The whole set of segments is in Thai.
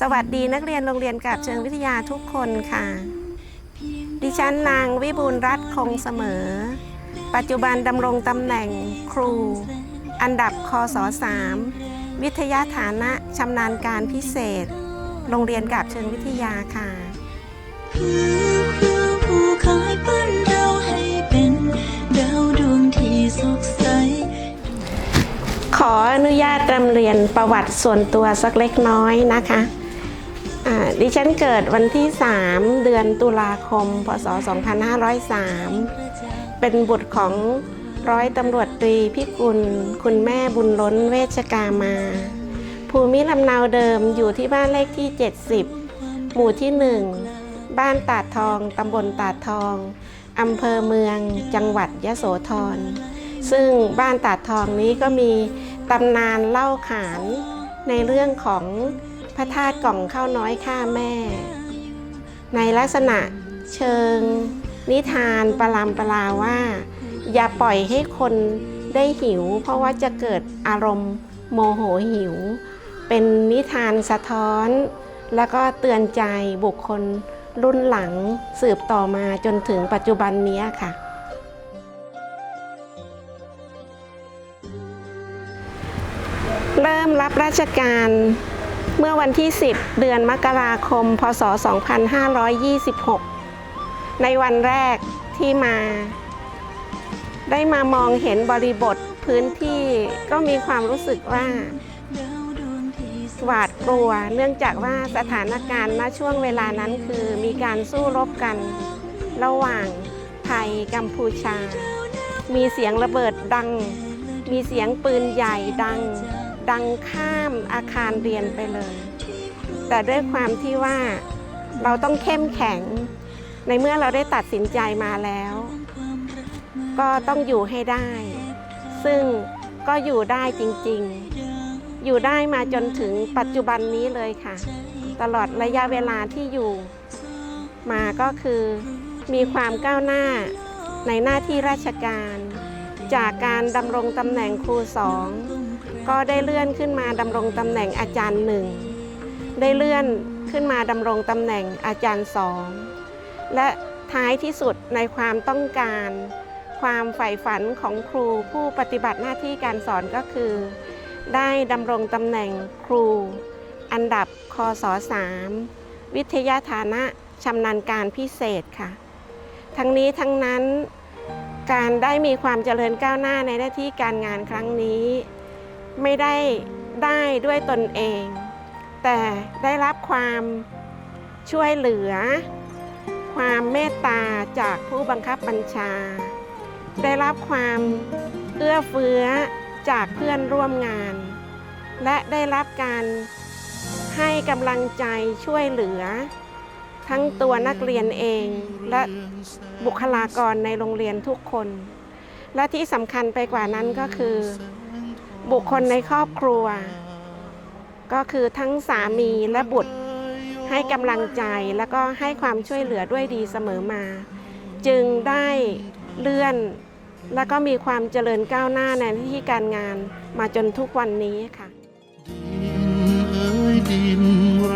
สวัสดีนักเรียนโรงเรียนกาบเชิงวิทยาทุกคนค่ะ ดิฉันนางวิบูลย์รัตน์คงเสมอ ปัจจุบันดำรงตำแหน่งครู อันดับคศ3วิทยาฐานะชำนาญการพิเศษ โรงเรียนกาบเชิงวิทยาค่ะคือครูผู้คอยปั้นเราให้เป็นดาวดวงที่สดใสขออนุญาตรำเรียนประวัติส่วนตัวสักเล็กน้อยนะคะอ่า ดิฉันเกิดวันที่ 3 เดือนตุลาคม พศ 2503 เป็นบุตรของร้อยตำรวจตรีพิกุล คุณแม่บุญล้นเวชกามา ภูมิลำเนาเดิมอยู่ที่บ้านเลขที่ 70 หมู่ที่ 1 บ้านตาดทอง ตำบลตาดทอง อำเภอเมือง จังหวัดยะโสธร ซึ่งบ้านตาดทองนี้ก็มีตำนานเล่าขานในเรื่องของ พระธาตุกล่องข้าวน้อยข้าแม่ ในลักษณะเชิง นิทานประลำประลาว่า อย่าปล่อยให้คนได้หิว เพราะว่าจะเกิดอารมณ์โมโหหิว เป็นนิทานสะท้อน แล้วก็เตือนใจบุคคลรุ่นหลังสืบต่อมาจนถึงปัจจุบันนี้ค่ะ เริ่มรับราชการ เมื่อวันที่ 10 เดือนมกราคม พศ 2526 ในวันแรกที่มา ได้มามองเห็นบริบทพื้นที่ก็มีความรู้สึกว่าหวาดกลัว เนื่องจากว่าสถานการณ์ณช่วงเวลานั้นคือมีการสู้รบกัน ระหว่างไทยกัมพูชา มีเสียงระเบิดดัง มีเสียงปืนใหญ่ดัง ดังข้ามอาคารเรียนไปเลย แต่ด้วยความที่ว่าเราต้องเข้มแข็ง ในเมื่อเราได้ตัดสินใจมาแล้ว ก็ต้องอยู่ให้ได้ ซึ่งก็อยู่ได้จริงๆ อยู่ได้มาจนถึงปัจจุบันนี้เลยค่ะ ตลอดระยะเวลาที่อยู่ มาก็คือมีความก้าวหน้าในหน้าที่ราชการ จากการดำรงตำแหน่งครูสอง ก็ได้เลื่อนขึ้นมาดำรงตำแหน่งอาจารย์หนึ่งได้เลื่อนขึ้นมาดำรงตำแหน่งอาจารย์สองและท้ายที่สุดในความต้องการ ความใฝ่ฝันของครูผู้ปฏิบัติหน้าที่การสอนก็คือ ได้ดำรงตำแหน่งครู อันดับคศ3วิทยาฐานะชำนาญการพิเศษค่ะ ทั้งนี้ทั้งนั้นการได้มีความเจริญก้าวหน้าในหน้าที่การงานครั้งนี้ ไม่ได้ได้ด้วยตนเอง แต่ได้รับความช่วยเหลือ ความเมตตาจากผู้บังคับบัญชา ได้รับความเอื้อเฟื้อจากเพื่อนร่วมงาน และได้รับการให้กำลังใจช่วยเหลือ ทั้งตัวนักเรียนเอง และบุคลากรในโรงเรียนทุกคน และที่สำคัญไปกว่านั้นก็คือ บุคคลในครอบครัว ก็คือทั้งสามีและบุตรให้กำลังใจแล้วก็ให้ความช่วยเหลือด้วยดีเสมอมา จึงได้เลื่อนแล้วก็มีความเจริญก้าวหน้าในหน้าที่การงานมาจนทุกวันนี้ค่ะดินเอ้ยดินไร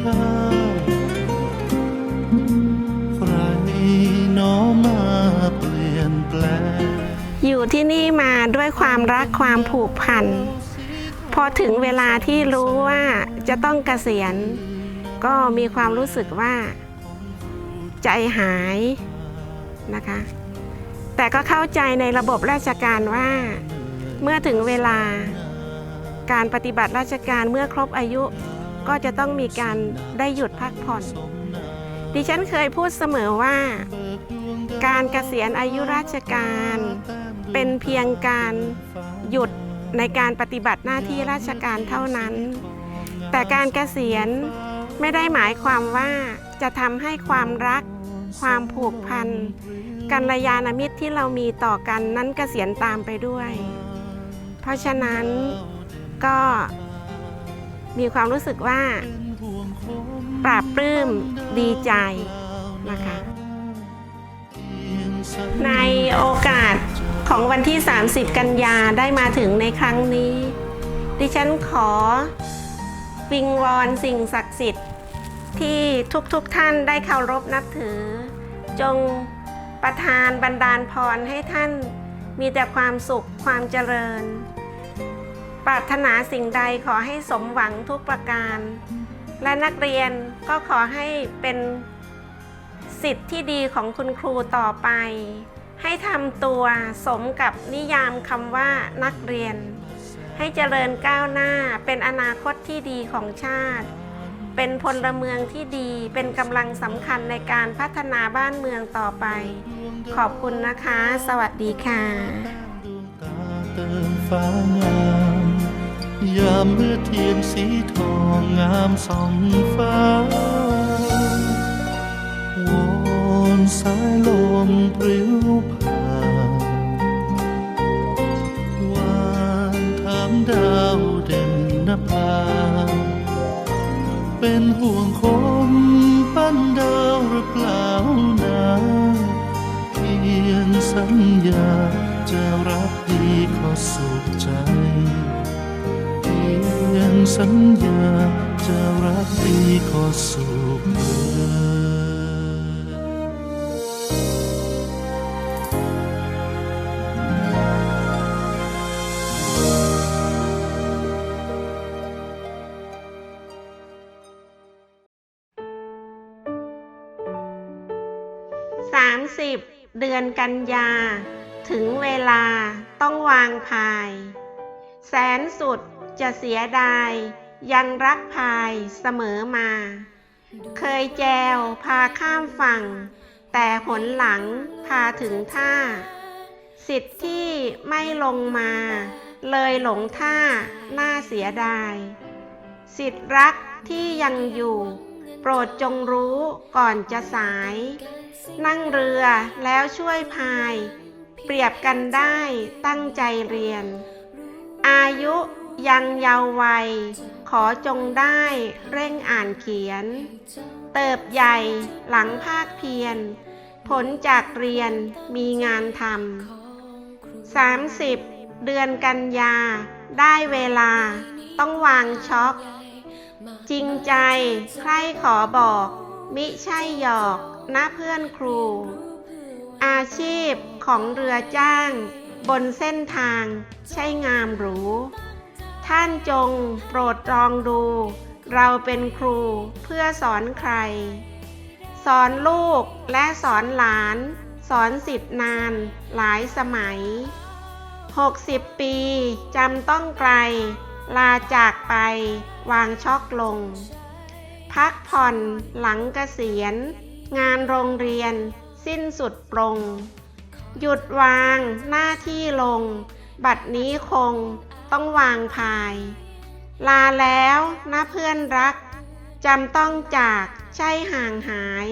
ค่าใครน้อมาเปลี่ยนแปลง อยู่ที่นี่มาด้วยความรักความผูกพัน พอถึงเวลาที่รู้ว่าจะต้องเกษียณ ก็มีความรู้สึกว่า ใจหายนะคะ แต่ก็เข้าใจในระบบราชการว่า เมื่อถึงเวลาการปฏิบัติราชการเมื่อครบอายุก็จะต้องมีการได้หยุดพักผ่อน ดิฉันเคยพูดเสมอว่า การเกษียณอายุราชการ เป็นเพียงการหยุดในการปฏิบัติหน้าที่ราชการเท่านั้น แต่การเกษียณไม่ได้หมายความว่าจะทำให้ความรัก ความผูกพันกัลยาณมิตรที่เรามีต่อกันนั้นเกษียณตามไปด้วย เพราะฉะนั้นก็มีความรู้สึกว่า ปราบปลื้มดีใจนะคะ ในโอกาส ของวันที่ 30 กันยาได้มาถึงในครั้งนี้ ดิฉันขอ วิงวอนสิ่งศักดิ์สิทธิ์ ที่ทุกๆทท่านได้เคารพนับถือ จงประทานบันดาลพรให้ท่านมีแต่ความสุขความเจริญ ปรารถนาสิ่งใดขอให้สมหวังทุกประการ และนักเรียนก็ขอให้เป็นสิทธิ์ที่ดีของคุณครูต่อไป ให้ทำตัวสมกับนิยามคำว่านักเรียน ให้เจริญก้าวหน้าเป็นอนาคตที่ดีของชาติ เป็นพลเมืองที่ดีเป็นกำลังสำคัญในการพัฒนาบ้านเมืองต่อไป ขอบคุณนะคะ สวัสดีค่ะฟ้างามยามเมื่อเทียนสีทองงามส่องฟ้า สายลมปลิวผ่านวานถามดาวเด่นนภาเป็นห่วงคมปั้นดาวหรือเปล่านะเพียงสัญญาจะรักดีขอสุขใจ เพียงสัญญาจะรักดีขอสุข 30 เดือนกันยา ถึงเวลาต้องวางพาย แสนสุดจะเสียดาย ยังรักพายเสมอมา เคยแจวพาข้ามฝั่ง แต่หนหลังพาถึงท่า สิทธิ์ที่ไม่ลงมา เลยหลงท่าน่าเสียดาย สิทธิ์รักที่ยังอยู่ ปรดจงรู้ก่อนจะสาย นั่งเรือแล้วช่วยพาย เปรียบกันได้ตั้งใจเรียน อายุยังเยาว์วัย ขอจงได้เร่งอ่านเขียน เติบใหญ่หลังภาคเพียร ผลจากเรียนมีงานทำสามสิบเดือนกันยา ได้เวลา ต้องวางช็อก จริงใจใครขอบอก มิใช่หยอกนะเพื่อนครู อาชีพของเรือจ้าง บนเส้นทางใช่งามหรู ท่านจงโปรดลองดู เราเป็นครูเพื่อสอนใคร สอนลูกและสอนหลาน สอนสิทธิ์นานหลายสมัย 60 ปีจำต้องไกล ลาจากไปวางช็อกลง พักผ่อนหลังเกษียณ งานโรงเรียน สิ้นสุดปรง หยุดวางหน้าที่ลง บัดนี้คงต้องวางพาย ลาแล้วนะเพื่อนรักจำต้องจากใช่ห่างหาย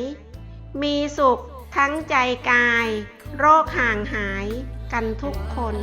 มีสุขทั้งใจกาย โรคห่างหายกันทุกคน